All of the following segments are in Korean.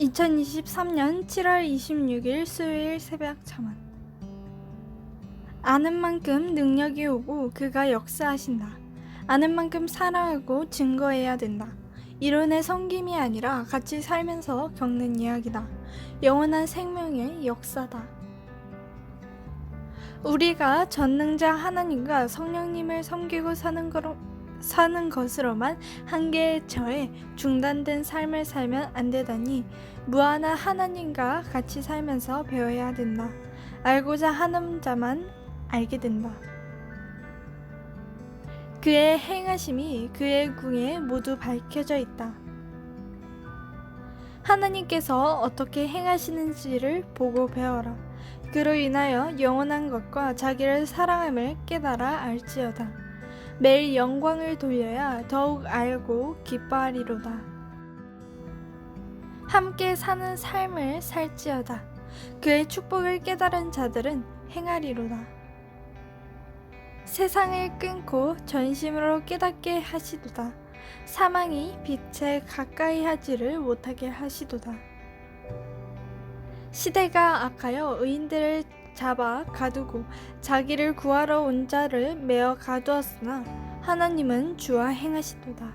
2023년 7월 26일 수요일 새벽 잠언 아는 만큼 능력이 오고 그가 역사하신다. 아는 만큼 사랑하고 증거해야 된다. 이론의 섬김이 아니라 같이 살면서 겪는 이야기다. 영원한 생명의 역사다. 우리가 전능자 하나님과 성령님을 섬기고 사는 거로 사는 것으로만 한계에 처해 중단된 삶을 살면 안 되다니 무한한 하나님과 같이 살면서 배워야 된다. 알고자 하는 자만 알게 된다. 그의 행하심이 그의 궁에 모두 밝혀져 있다. 하나님께서 어떻게 행하시는지를 보고 배워라. 그로 인하여 영원한 것과 자기를 사랑함을 깨달아 알지어다. 매일 영광을 돌려야 더욱 알고 기뻐하리로다. 함께 사는 삶을 살지어다. 그의 축복을 깨달은 자들은 행하리로다. 세상을 끊고 전심으로 깨닫게 하시도다. 사망이 빛에 가까이 하지를 못하게 하시도다. 시대가 악하여 의인들을 잡아 가두고 자기를 구하러 온 자를 메어 가두었으나 하나님은 주와 행하시도다.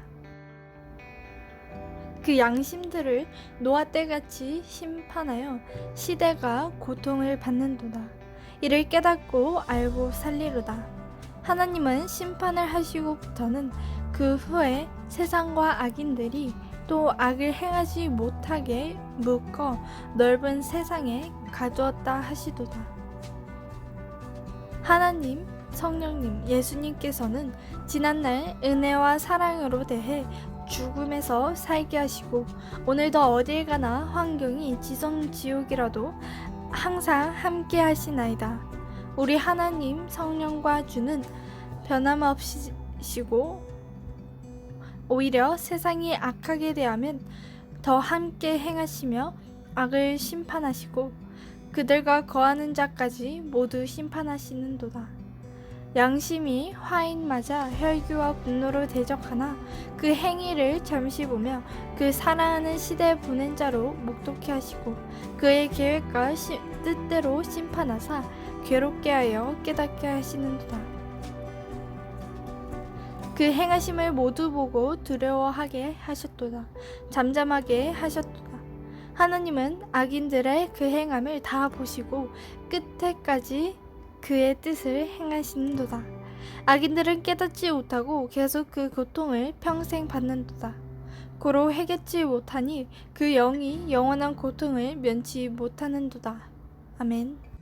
그 양심들을 노아 때같이 심판하여 시대가 고통을 받는도다. 이를 깨닫고 알고 살리로다. 하나님은 심판을 하시고부터는 그 후에 세상과 악인들이 또 악을 행하지 못하게 묶어 넓은 세상에 가두었다 하시도다. 하나님, 성령님, 예수님께서는 지난날 은혜와 사랑으로 대해 죽음에서 살게 하시고 오늘도 어딜 가나 환경이 지성 지옥이라도 항상 함께 하시나이다. 우리 하나님 성령과 주는 변함없이시고 오히려 세상이 악하게 대하면 더 함께 행하시며 악을 심판하시고 그들과 거하는 자까지 모두 심판하시는도다. 양심이 화인 맞아 혈기와 분노로 대적하나 그 행위를 잠시 보며 그 사랑하는 시대 보낸 자로 목독케 하시고 그의 계획과 시, 뜻대로 심판하사 괴롭게 하여 깨닫게 하시는도다. 그 행하심을 모두 보고 두려워하게 하셨도다. 잠잠하게 하셨도다. 하나님은 악인들의 그 행함을 다 보시고 끝에까지 그의 뜻을 행하시는도다. 악인들은 깨닫지 못하고 계속 그 고통을 평생 받는도다. 고로 해겠지 못하니 그 영이 영원한 고통을 면치 못하는도다. 아멘.